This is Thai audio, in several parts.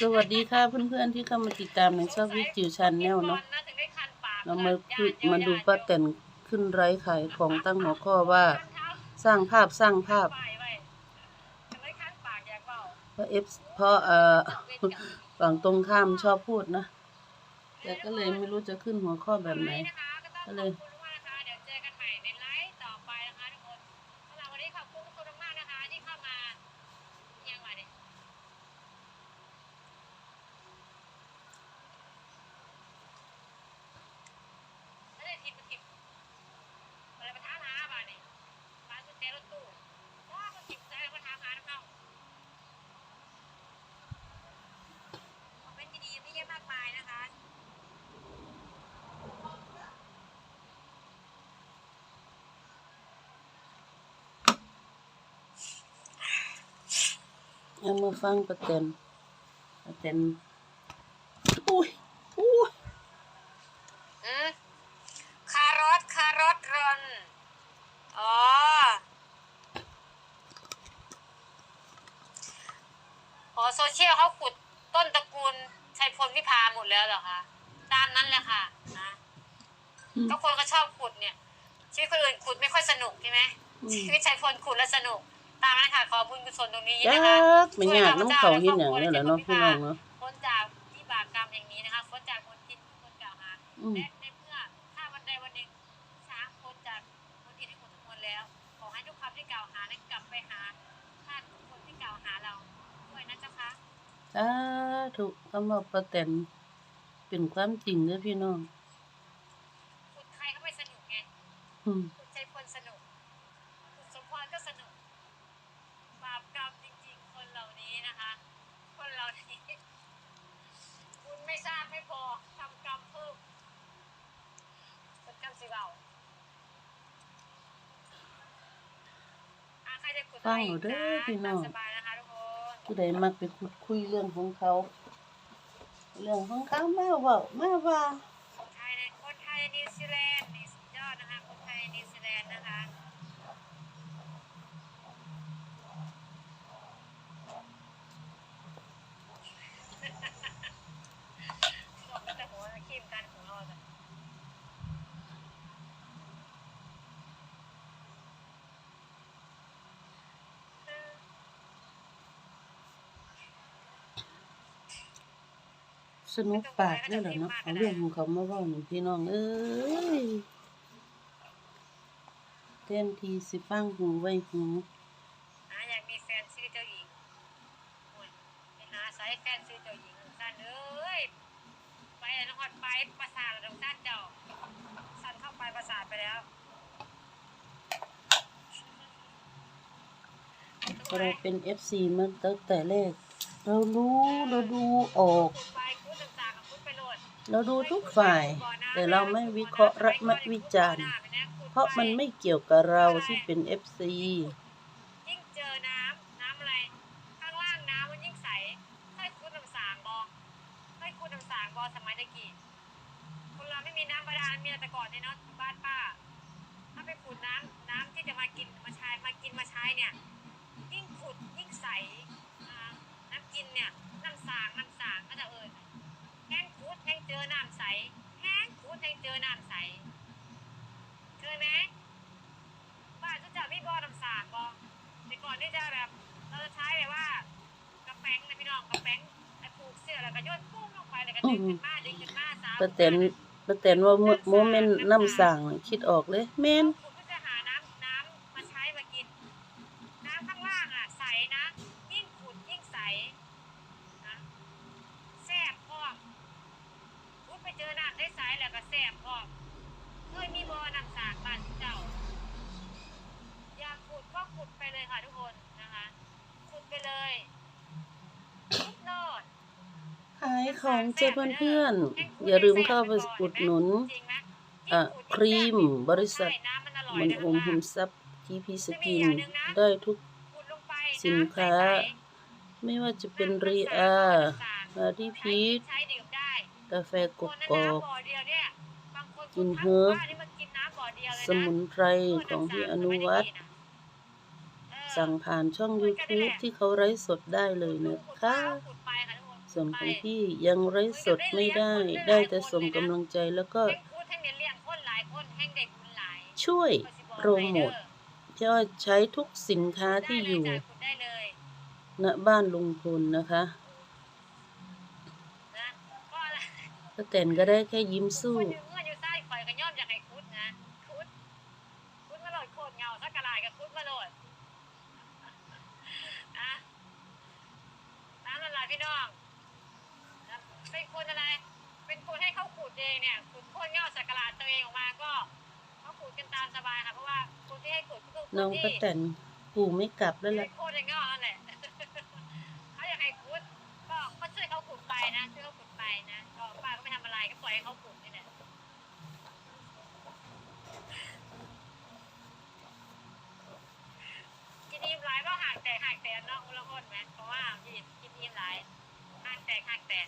สวัสดีค่ะเพื่อนๆที่เข้ามาติดตามในช่องวิจิวชันแนลเนาะเรามาคุยมาดูป้าแตนขึ้นไร้ขายของตั้งหัวข้อว่าสร้างภาพสร้างภาพเพราะเอฟเพราะเอ่อฝั่งตรงข้ามชอบพูดนะ แต่ก็เลยไม่รู้จะขึ้นหัวข้อแบบไหน ก็เลย ขอบคุณมากนะคะเดี๋ยวเจอกันใหม่ในไลฟ์ต่อไปนะคะทุกคนสำหรับวันนี้ขอบคุณทุกคนมากๆนะคะที่เข้ามายังไงเนี่ยแล้วได้ทิปทิปอะไรมาท้าหาบ้านนี่ร้านกุญแจรถตู้ว้ามันทิปใจมาท้าหาน้องๆคอมเมนต์ดีๆไม่เยอะมากมายนะคะ เอามาฟังป้าแตนป้าแตนอุ้ยอุ้ยอืมคารอทคารอทรอนอ๋ออ๋อโซเชียลเขาขุดต้นตระกูลชัยพลวิภาหมดแล้วเหรอคะตามนั้นแหละค่ะนะก็คนก็ชอบขุดเนี่ยชีวิตคนอื่นขุดไม่ค่อยสนุกใช่ไหมอืมชีวิตชัยพลขุดแล้วสนุก ตามนั้นค่ะขอบุญกุศลตรงนี้จันะคะกไม่ยากน้ำเขาเห็นอย่างนี้แหละเนาะพี่น้องเนาะพ้นจากวิบากกรรมอย่างนี้นะคะพ้นจากมนทินคนกล่าวหาอืมและในเมื่อถ้าวันใดวันหนึ่งช้างพ้นจากมนทินให้หมดทุกคนแล้ว ขอให้ทุกคำที่กล่าวหานั้นกลับไปหาท่านทุกคนที่กล่าวหาเราด้วยนะเจ้าคะสาธุคำว่าป้าแตนเป็นความจริงเด้อพี่น้องคุณใครก็ไม่สนุกไง อืมคุณใจพลสนุกคุณสมพรก็สนุกบาปกรรมจริงๆ คนเหล่านี้นะคะ คนเหล่านี้ คุณไม่ทราบไม่พอทำกรรมเพิ่มเป็นกรรมสิเบาอะใครจะขุด ฟังเอาเด้อพี่น้องตามสบายนะคะทุกคนผู้ใดมักไปคุดคุยเรื่องของเขา เรื่องของเขามาเว่ามาว่า คนไทยในคนไทยในนิวซีแลนด์นี่สุดยอดนะคะ คนไทยในนิวซีแลนด์นะคะ บอกแต่หัวขี้มกันของเราแต่ สนุกปากนี่แหละเนาะเอาเรื่องของเขามาว่าหนึ่งพี่น้องเอ้ยเต้นทีสิฟังหูไว้หูอะอยากมีแฟนชื่อเจ้าหญิงไปหาสายแฟนชื่อเจ้าหญิงสั้นเอ้ยไปแล้วนครไปประสาทระดับสั้นเจ้าสั้นเข้าไปประสาทไปแล้วเราเป็นเอฟซีมาตั้งแต่แรกเรารู้เราดูออก เราดูทุกฝ่าย แต่เราไม่วิเคราะห์และไม่วิจารณ์ เพราะมันไม่เกี่ยวกับเราที่เป็นเอฟซียิ่งเจอน้ำน้ำอะไร ข้างล่างน้ำมันยิ่งใสเคยคุณน้ำสางบอเคยคุณน้ำสางบอสมัยตะกี้คนเราไม่มีน้ำบาดาลมีแต่ก่อนเนี่ยเนาะบ้านป้า ถ้าไปขุดน้ำน้ำที่จะมากินมาใช้มากินมาใช้เนี่ย ยิ่งขุดยิ่งใสน้ำกินเนี่ยน้ำสางน้ำสางก็จะเอิญแห้งขุดแห้งเจอน้ำใสแห้งขุดแห้งเจ อน้ำใส เคยไหมบ้านทุกเจ้ามีบ่อน้ำสางบ่แต่ก่อนที่จะแบบเราจะใช้แบบว่ากระแป้งนะพี่น้องกระแป้งไอ้ผูกเสื้อแล้วก็โยนปุ้งลงไปแล้วก็ดึงขึ้นมาดึงขึ้นมาสาวป้าแตนป้าแตนว่าโมเมนต์น้ำสั่งน่ะคิดออกเลยแม่น คุณก็จะหาน้ำน้ำมาใช้มากิน น้ำข้างล่างอะ ใสนะ ยิ่งขุดยิ่งใสนะแซ่บพร้อมคุณไปเจอน้ำได้ใสแล้วก็แซ่บพร้อมเคยมีบ่อน้ำสากบ้านเจ้า อยากขุดก็ขุดไปเลยค่ะทุกคนนะคะ ขุดไปเลยขุดโลดขายของเจ้าเพื่อนๆ อย่าลืมเข้าไปอุดหนุนอะครีมบริษัทมันอมหุมทรัพย์ทีพีสกินได้ทุกสินค้า ไม่ว่าจะเป็นรีอาบาดี้พีชกาแฟกกอก กินเฮิร์บสมุนไพรของพี่อนุวัฒน์สั่งผ่านช่อง YouTube ที่เขาไร้สดได้เลยนะคะขุดไปค่ะทุกคนส่วนของพี่ยังไร้สดไม่ได้ ได้แต่ส่งกำลังใจแล้วก็แห่งพูดแห่งเรียนเลี้ยงคนหลายคนแห่งเด็กบุญหลายช่วยโปรโมทยอดใช้ทุกสินค้าที่อยู่ได้เลยจ้ะคุณได้เลยณบ้านลุงพลนะคะนะก็อะไรป้าแตนก็ได้แค่ยิ้มสู้ นที่ให้ขูดก็คือคนน้องที่ป้าแตนปู่ไม่กลับแล้วเป็ล่ะนโคตรในเงานั่นแหละเขาอยากให้ขุดก็ก็ช่วยเขาขุดไปนะช่วยเขาขุดไปนะก็ป้าก็ไม่ทำอะไรก็ปล่อยให้เขาขุดนี่แหละกินอิ่มหลายก็ห่างแตกห่างแตกเนาะคนละคนไหมเพราะว่ากินกินอิ่มหลายห่างแตกห่างแตก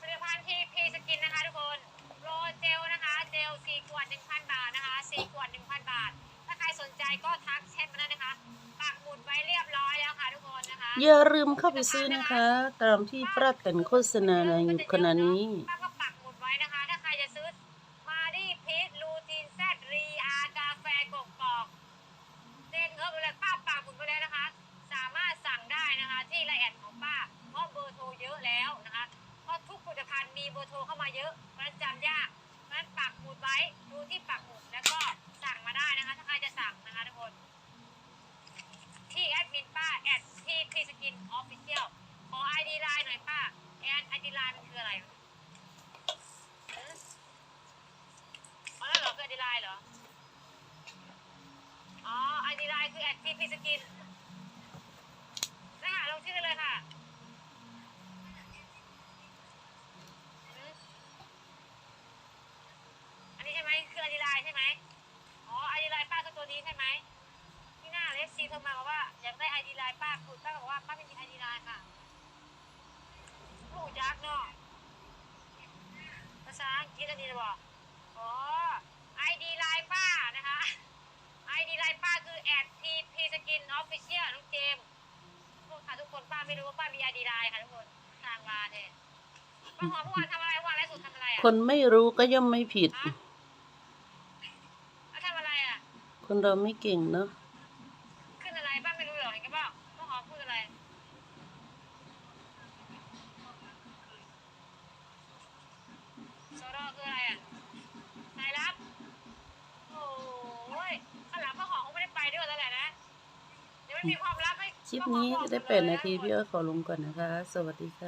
ผลิตภัณฑ์ทีพีสกินนะคะทุกคนโรเจลนะคะ เจลสี่ขวดหนึ่งพันบาทนะคะสี่ขวดหนึ่งพันบาท ถ้าใครสนใจก็ทักแชทมาได้นะคะ ปักหมุดไว้เรียบร้อยแล้วค่ะทุกคนนะคะ อย่าลืมเข้าไปซื้อนะคะ ตามที่ป้าแตนโฆษณาในอยู่ขณะนี้ ป้าก็ปักหมุดไว้นะคะ ถ้าใครจะซื้อมาดีพีชลูทีนแซดรีอากาแฟกกกอกเซนเอิร์บอะไรป้าปักหมุดไว้แล้วนะคะ สามารถสั่งได้นะคะ ที่ไลน์แอดของป้าเพราะเบอร์โทรเยอะแล้วนะคะเพราะทุกผลิตภัณฑ์มีเบอร์โทรเข้ามาเยอะเพราะนั้นจำยากเพราะนั้นปักหมุดไว้ดูที่ปักหมุดแล้วก็สั่งมาได้นะคะ ถ้าใครจะสั่งนะคะทุกคน ที่แอดมินป้าแอดที่พีสกินออฟฟิเชียลขอไอดีไลน์หน่อยป้าแอดไอดีไลน์มันคืออะไรเอออ๋อแล้วเหรอคือไอดีไลน์เหรอ อ๋อไอดีไลน์คือแอดที่พีสกินนะคะลงชื่อเลยค่ะอืมอันนี้ใช่ไหมคือไอดีไลน์ใช่ไหมอ๋อไอดีไลน์ป้าคือตัวนี้ใช่ไหม ที่หน้าเลสซีโทรมาบอกว่าอยากได้ไอดีไลน์ป้าคุณป้าบอกว่าป้าไม่มีไอดีไลน์ค่ะผู้ยักษ์เนาะภา ษาอังกฤษอันนี้จะบอกอ๋อไอดีไลน์ป้านะคะไอดีไลน์ป้าคือแอดทีพีสกินออฟฟิเชียลน้องเจมส์พวกค่ะทุกคนป้าไม่รู้ว่าป้ามีไอดีไลน์ค่ะทุกคนทางมาเนี่ยป้าหอมเมื่อวานทำอะไรเมื่อวานไลฟ์สดทำอะไรอะคนไม่รู้ก็ย่อมไม่ผิดอะแล้วทำอะไรอะ คนเราไม่เก่งเนาะ ขึ้นอะไรป้าไม่รู้เหรอเห็นกันเปล่าป้าหอมพูดอะไร โซโลคืออะไรอะสายลับ โอ้ยข้างหลังป้าหอมคงไม่ได้ไปด้วยแล้วแหละนะ เดี๋ยวมันมีความลับให้ คลิปนี้จะได้แปดนาทีพี่อ้อยขอลงก่อนนะคะ สวัสดีค่ะ